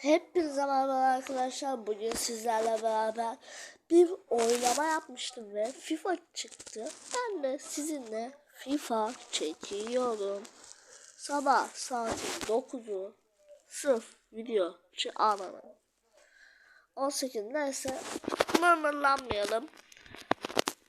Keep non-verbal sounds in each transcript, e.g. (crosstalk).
Hepinize merhaba arkadaşlar. Bugün sizlerle beraber bir oylama yapmıştım ve FIFA çıktı. Ben de sizinle FIFA çekiyorum. Sabah saat 9'u sırf video ananı. 18 neyse mırmırlanmayalım.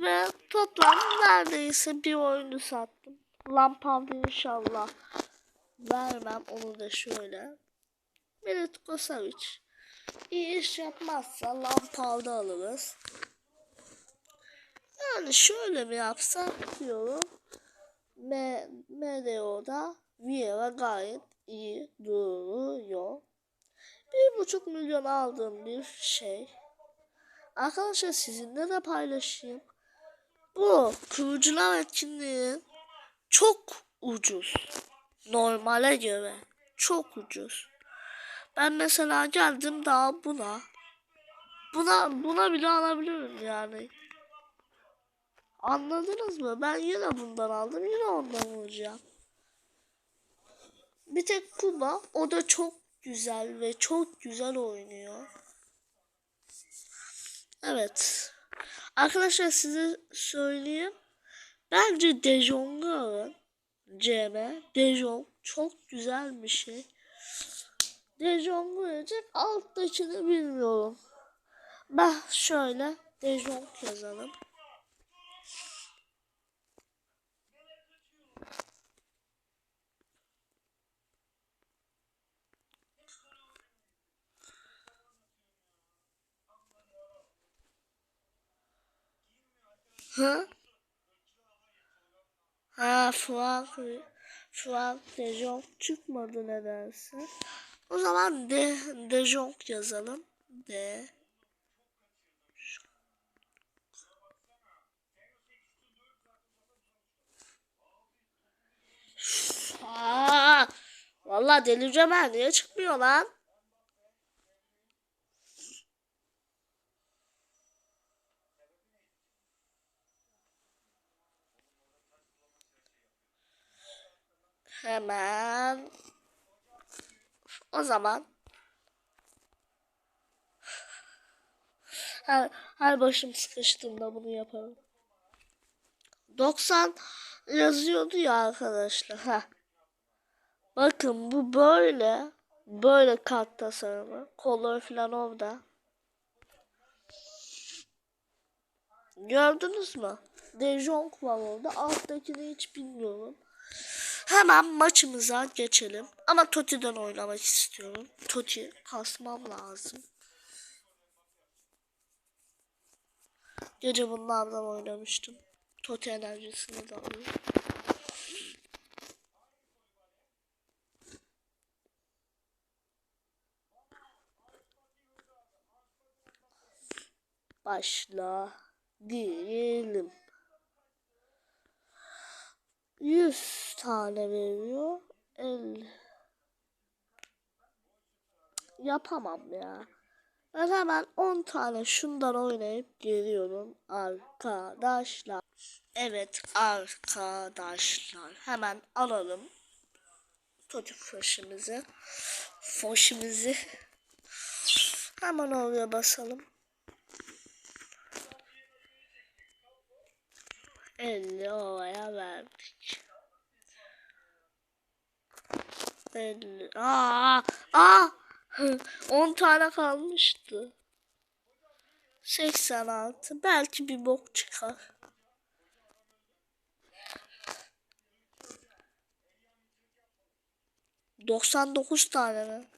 Ve toplam neredeyse bir oyunu sattım. Lampavda inşallah vermem onu da şöyle Merit Kosavic. İyi iş yapmazsa Lampard'ı alırız. Yani şöyle mi yapsak diyorum. M MDO'da Vieira gayet iyi duruyor. Bir buçuk milyon aldığım bir şey. Arkadaşlar sizinle de paylaşayım. Bu kurucular etkinliği çok ucuz. Normale göre çok ucuz. Ben mesela geldim daha buna. Buna buna bile alabilirim yani. Anladınız mı? Ben yine bundan aldım. Yine ondan alacağım. Bir tek Kuma o da çok güzel ve çok güzel oynuyor. Evet. Arkadaşlar size söyleyeyim. Bence De Jong'u alın. CM. De Jong çok güzel bir şey. Dejong verecek. Alttakini bilmiyorum. Ben şöyle Dejong yazalım. Ha? Ha Frank Frank de Jong çıkmadı nedense. O zaman de, de Jong yazalım. De Aa, vallahi delireceğim ben. Niye çıkmıyor lan? Hemen o zaman her, her başım sıkıştığında bunu yaparım. 90 yazıyordu ya arkadaşlar. Heh. Bakın bu böyle böyle kart tasarımı. Kolları falan orada. Gördünüz mü? De Jong var orada. Alttakini hiç bilmiyorum. Hemen maçımıza geçelim. Ama Toti'den oynamak istiyorum. Toti kasmam lazım. Gece bunlardan oynamıştım. Toti enerjisini de alayım. Başla diyelim. 100 tane veriyor. 50. Yapamam ya. Ben hemen 10 tane şundan oynayıp geliyorum arkadaşlar. Evet arkadaşlar. Hemen alalım. Çocuk foşimizi. Foşimizi. Hemen oraya basalım. 50 oraya verdik. 50. Aa, aa. (laughs) 10 tane kalmıştı. 86. Belki bir bok çıkar. Doksan dokuz tane mi?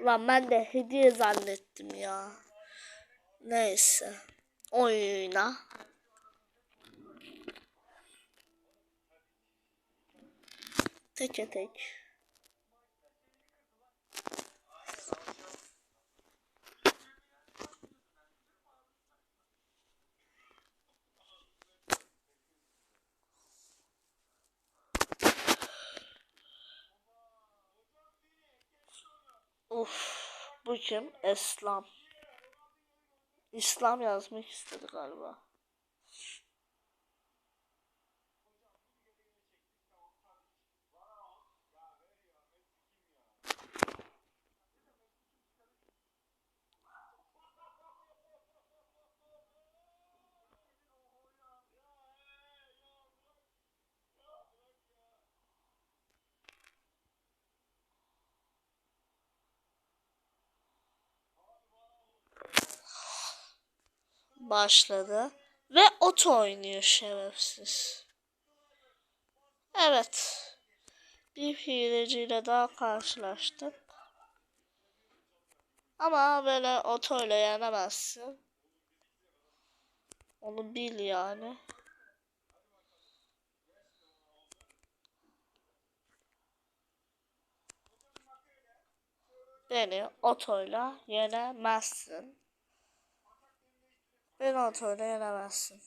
Lan ben de hediye zannettim ya. Neyse. Oyuna. Teke tek. Of, bu kim? İslam. İslam yazmak istedi galiba. Başladı ve oto oynuyor şerefsiz. Evet. Bir hileciyle daha karşılaştık. Ama böyle otoyla yenemezsin. Onu bil yani. Beni otoyla yenemezsin. Beni otoyla yenemezsin.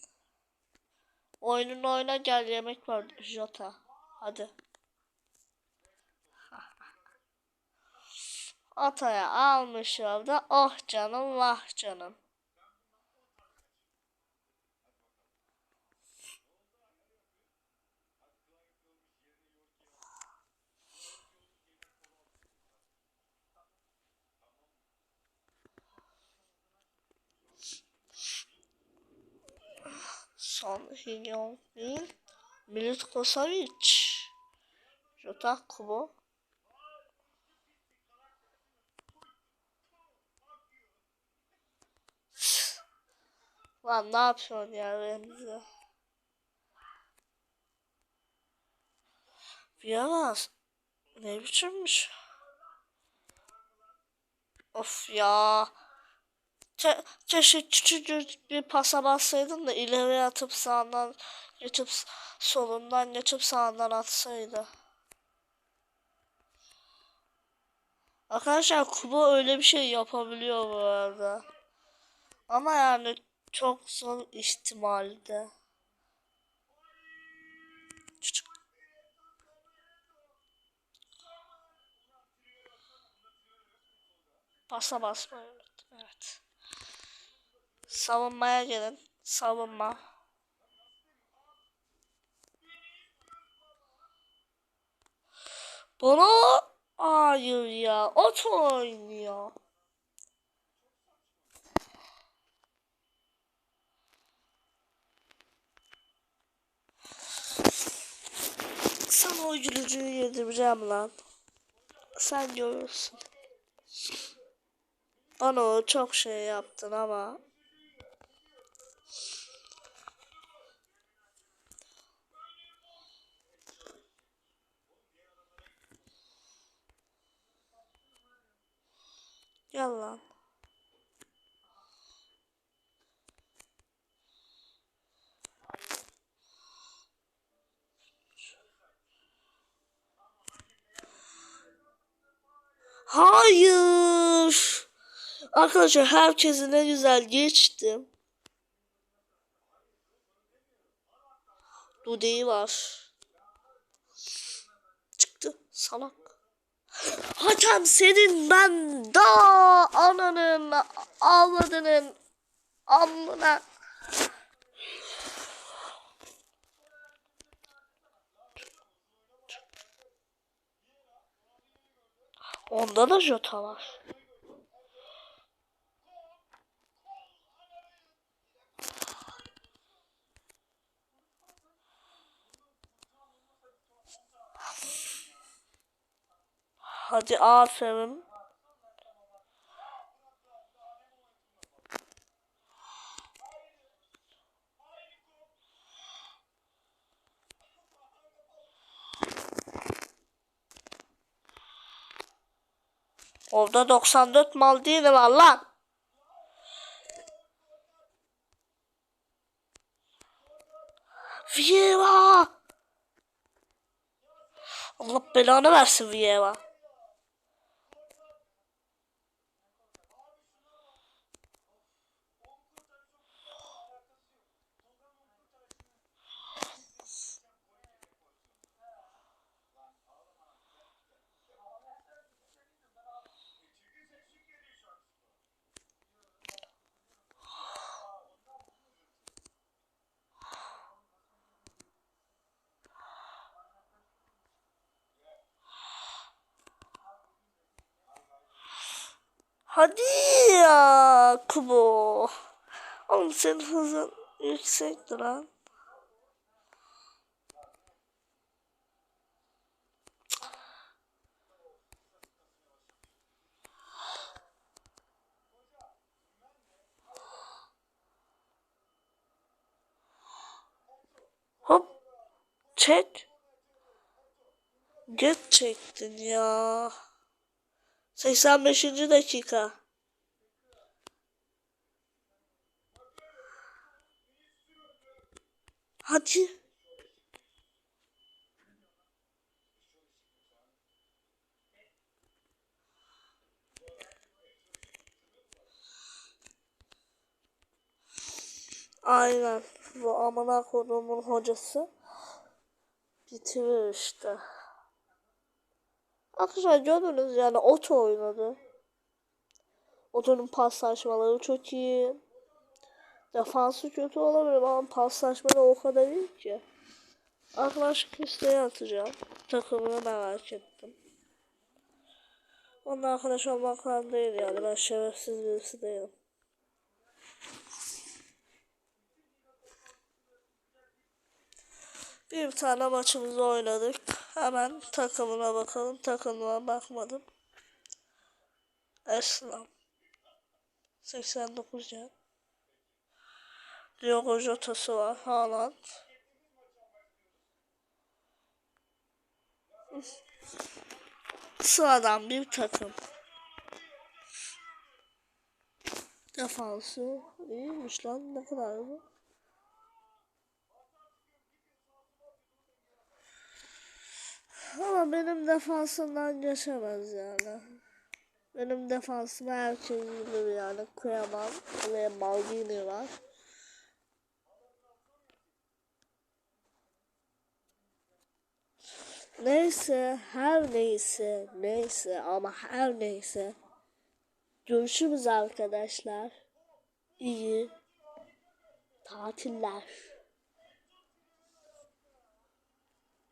Oyunun oyna gel yemek var Jota. Hadi. (laughs) Ataya almış orada. Oh canım vah canım. Son Hilyon Bin Milit Kosavic Jota Kubo Lan ne yapıyorsun ya Remzi? Bilemez. Ne biçimmiş? Of ya. Ke keşke küçücük bir pasa bassaydın da ileriye atıp sağından geçip solundan geçip sağından atsaydı. Arkadaşlar Kuba öyle bir şey yapabiliyor bu arada. Ama yani çok zor ihtimalde. Küçük. Pasa basmayı. Evet. Savunmaya gelin. Savunma. Bana hayır ya. Ot oynuyor. Sana gülücüğü yedireceğim lan. Sen görürsün. Bana o çok şey yaptın ama. Gel lan. Hayır. Arkadaşlar herkesin ne güzel geçtim. Dudeyi var. Çıktı salak. Hakem senin ben da ananın avladının amına. Onda da Jota var. Hadi aferin. Orada 94 mal değil mi lan? Vieva! Allah belanı versin Vieva. Hadi ya Kubo. Oğlum senin hızın yüksekti lan. Hop. Çek. Geç çektin ya. 85. dakika. Hadi. Aynen. Bu amına kodumun hocası bitirir işte. Arkadaşlar gördünüz yani Oto oynadı. Oto'nun paslaşmaları çok iyi. Defansı kötü olabilir ama paslaşmaları o kadar iyi ki. Arkadaşlık isteği atacağım. Takımını merak ettim. Onun arkadaş olmaktan değil yani ben şerefsiz birisi değilim. Bir tane maçımızı oynadık. Hemen takımına bakalım. Takımına bakmadım. Eslam. 89 can. Diogo Jota'sı var. Haaland. Sıradan bir takım. Defansı iyiymiş lan ne kadar bu? Ama benim defansımdan geçemez yani. Benim defansıma herkes bilir yani. Kıyamam. Oraya Maldini var. Neyse, her neyse, neyse ama her neyse. Görüşürüz arkadaşlar. İyi tatiller.